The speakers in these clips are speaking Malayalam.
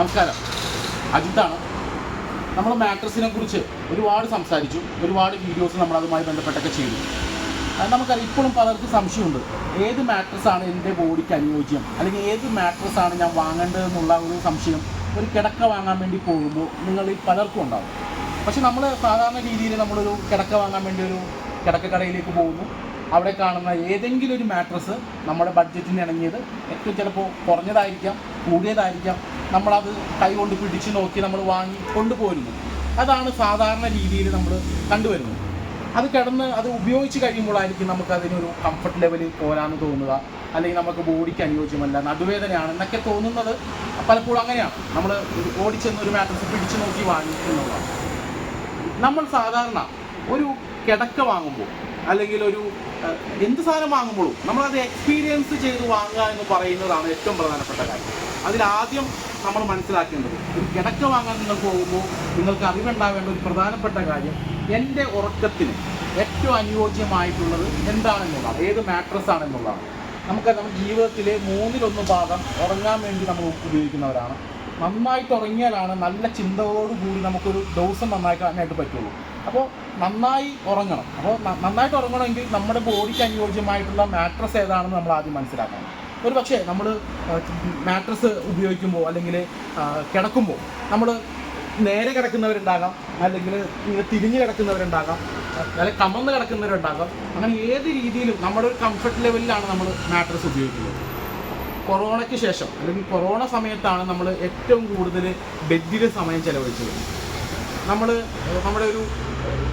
നമസ്കാരം. അജിത്താണ്. നമ്മൾ മാട്രസിനെ കുറിച്ച് ഒരുപാട് സംസാരിച്ചു. ഒരുപാട് വീഡിയോസ് നമ്മൾ അതുമായി ബന്ധപ്പെട്ടൊക്കെ ചെയ്തു. നമുക്കറിയാം ഇപ്പോഴും പലർക്കും സംശയമുണ്ട്. ഏത് മാട്രസാണ് എന്റെ ബോഡിക്ക് അനുയോജ്യം? അല്ലെങ്കിൽ ഏത് മാട്രസാണ് ഞാൻ വാങ്ങേണ്ടതെന്നുള്ള ഒരു സംശയം ഒരു കിടക്ക വാങ്ങാൻ വേണ്ടി പോകുമ്പോൾ നിങ്ങളിൽ പലർക്കും ഉണ്ടാവും. പക്ഷെ നമ്മൾ സാധാരണ രീതിയിൽ നമ്മളൊരു കിടക്ക വാങ്ങാൻ വേണ്ടി ഒരു കിടക്ക കടയിലേക്ക് പോകുന്നു. അവിടെ കാണുന്ന ഏതെങ്കിലും ഒരു മാട്രസ് നമ്മുടെ ബഡ്ജറ്റിന് ഇണങ്ങിയത് ഏറ്റവും ചിലപ്പോൾ കുറഞ്ഞതായിരിക്കാം കൂടിയതായിരിക്കാം. നമ്മളത് കൈ കൊണ്ട് പിടിച്ച് നോക്കി നമ്മൾ വാങ്ങി കൊണ്ടുപോരുന്നു അതാണ് സാധാരണ രീതിയിൽ നമ്മൾ കണ്ടുവരുന്നത്. അത് കിടന്ന് അത് ഉപയോഗിച്ച് കഴിയുമ്പോഴായിരിക്കും നമുക്ക് അതിനൊരു കംഫർട്ട് ലെവലിൽ പോരാന്ന് തോന്നുക. അല്ലെങ്കിൽ നമുക്ക് ബോഡിക്ക് അനുയോജ്യമല്ല നടുവേദനയാണ് എന്നൊക്കെ തോന്നുന്നത്. പലപ്പോഴും അങ്ങനെയാണ്. നമ്മൾ ഓടിച്ചെന്ന് ഒരു മാട്രസ് പിടിച്ചു നോക്കി വാങ്ങി നമ്മൾ സാധാരണ ഒരു കിടക്ക വാങ്ങുമ്പോൾ അല്ലെങ്കിൽ ഒരു എന്ത് സാധനം വാങ്ങുമ്പോഴും നമ്മളത് എക്സ്പീരിയൻസ് ചെയ്ത് വാങ്ങുക എന്ന് പറയുന്നതാണ് ഏറ്റവും പ്രധാനപ്പെട്ട കാര്യം. അതിലാദ്യം നമ്മൾ മനസ്സിലാക്കേണ്ടത് ഒരു കിടക്ക വാങ്ങാൻ നിങ്ങൾ പോകുമ്പോൾ നിങ്ങൾക്ക് അറിവുണ്ടാവേണ്ട ഒരു പ്രധാനപ്പെട്ട കാര്യം എന്റെ ഉറക്കത്തിന് ഏറ്റവും അനുയോജ്യമായിട്ടുള്ളത് എന്താണെന്നുള്ളതാണ്. ഏത് മാട്രസ് ആണെന്നുള്ളതാണ്. നമുക്ക് നമ്മുടെ ജീവിതത്തിലെ മൂന്നിലൊന്ന് ഭാഗം ഉറങ്ങാൻ വേണ്ടി നമ്മൾ ഉപയോഗിക്കുന്നവരാണ്. നന്നായിട്ട് ഉറങ്ങിയാലാണ് നല്ല ചിന്തയോടുകൂടി നമുക്കൊരു ദിവസം നന്നാക്കാനായിട്ട് പറ്റുള്ളൂ. അപ്പോൾ നന്നായി ഉറങ്ങണം. അപ്പോൾ നന്നായിട്ട് ഉറങ്ങണമെങ്കിൽ നമ്മുടെ ബോഡിക്ക് അനുയോജ്യമായിട്ടുള്ള മാട്രസ് ഏതാണെന്ന് നമ്മൾ ആദ്യം മനസ്സിലാക്കണം. ഒരു പക്ഷേ നമ്മൾ മാട്രസ് ഉപയോഗിക്കുമ്പോൾ അല്ലെങ്കിൽ കിടക്കുമ്പോൾ നമ്മൾ നേരെ കിടക്കുന്നവരുണ്ടാകാം അല്ലെങ്കിൽ ഇങ്ങനെ തിരിഞ്ഞ് കിടക്കുന്നവരുണ്ടാകാം അല്ലെങ്കിൽ കമന്ന് കിടക്കുന്നവരുണ്ടാകാം. അങ്ങനെ ഏത് രീതിയിലും നമ്മുടെ ഒരു കംഫർട്ട് ലെവലിലാണ് നമ്മൾ മാട്രസ് ഉപയോഗിക്കുന്നത്. കൊറോണയ്ക്ക് ശേഷം അല്ലെങ്കിൽ കൊറോണ സമയത്താണ് നമ്മൾ ഏറ്റവും കൂടുതൽ ബെഡിൽ സമയം ചെലവഴിച്ചത്. നമ്മൾ നമ്മുടെ ഒരു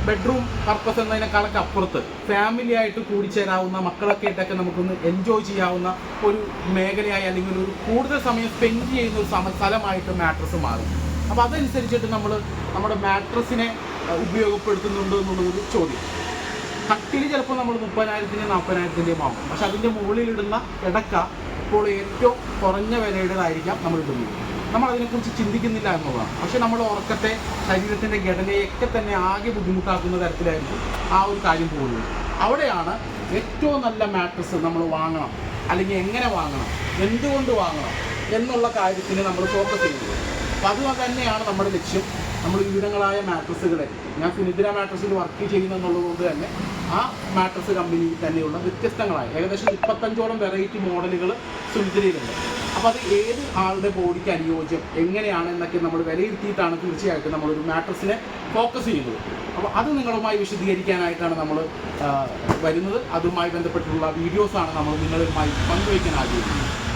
ബെഡ്റൂം പർപ്പസ് എന്നതിനേക്കാളൊക്കെ അപ്പുറത്ത് ഫാമിലി ആയിട്ട് കൂടിച്ചേരാവുന്ന മക്കളൊക്കെ ആയിട്ടൊക്കെ നമുക്കൊന്ന് എൻജോയ് ചെയ്യാവുന്ന ഒരു മേഖലയായി അല്ലെങ്കിൽ ഒരു കൂടുതൽ സമയം സ്പെൻഡ് ചെയ്യുന്ന ഒരു സ്ഥലമായിട്ട് മാട്രസ് മാറും. അപ്പോൾ അതനുസരിച്ചിട്ട് നമ്മൾ നമ്മുടെ മാട്രസിനെ ഉപയോഗപ്പെടുത്തുന്നുണ്ടോ എന്നുള്ളൊരു ചോദ്യം. കട്ടിൽ ചിലപ്പോൾ നമ്മൾ മുപ്പതിനായിരത്തിന്റെയും നാൽപ്പതിനായിരത്തിന്റെയും ആവും. പക്ഷെ അതിന്റെ മുകളിലിടുന്ന കിടക്ക ഇപ്പോൾ ഏറ്റവും കുറഞ്ഞ വിലയുടേതായിരിക്കാം നമ്മൾ ഇടുന്നത്. നമ്മൾ അതിനെക്കുറിച്ച് ചിന്തിക്കുന്നില്ല എന്നുള്ളതാണ്. പക്ഷേ നമ്മൾ ഉറക്കത്തെ ശരീരത്തിന്റെ ഘടനയൊക്കെ തന്നെ ആകെ ബുദ്ധിമുട്ടാക്കുന്ന തരത്തിലായിരിക്കും ആ ഒരു കാര്യം പോകുന്നത്. അവിടെയാണ് ഏറ്റവും നല്ല മാട്രസ് നമ്മൾ വാങ്ങണം. അല്ലെങ്കിൽ എങ്ങനെ വാങ്ങണം? എന്തുകൊണ്ട് വാങ്ങണം? എന്നുള്ള കാര്യത്തിന് നമ്മൾ ഫോക്കസ് ചെയ്യുന്നത്. അപ്പോൾ അത് തന്നെയാണ് നമ്മുടെ ലക്ഷ്യം. നമ്മൾ വിവിധങ്ങളായ മാട്രസുകളെ ഞാൻ സുനിദ്ര മാട്രസിൽ വർക്ക് ചെയ്യുന്നെന്നുള്ളത് കൊണ്ട് തന്നെ ആ മാട്രസ് കമ്പനിയിൽ തന്നെയുള്ള വ്യത്യസ്തങ്ങളായ ഏകദേശം മുപ്പത്തഞ്ചോളം വെറൈറ്റി മോഡലുകൾ സുനിദ്രയിലുണ്ട്. അപ്പോൾ അത് ഏത് ആളുടെ ബോഡിക്ക് അനുയോജ്യം എങ്ങനെയാണ് എന്നൊക്കെ നമ്മൾ വിലയിരുത്തിയിട്ടാണ് തീർച്ചയായിട്ടും നമ്മളൊരു മാട്രസിനെ ഫോക്കസ് ചെയ്യുന്നത്. അപ്പോൾ അത് നിങ്ങളുമായി വിശദീകരിക്കാനായിട്ടാണ് നമ്മൾ വരുന്നത്. അതുമായി ബന്ധപ്പെട്ടുള്ള വീഡിയോസാണ് നമ്മൾ നിങ്ങളുമായി പങ്കുവയ്ക്കാൻ ആഗ്രഹിക്കുന്നത്.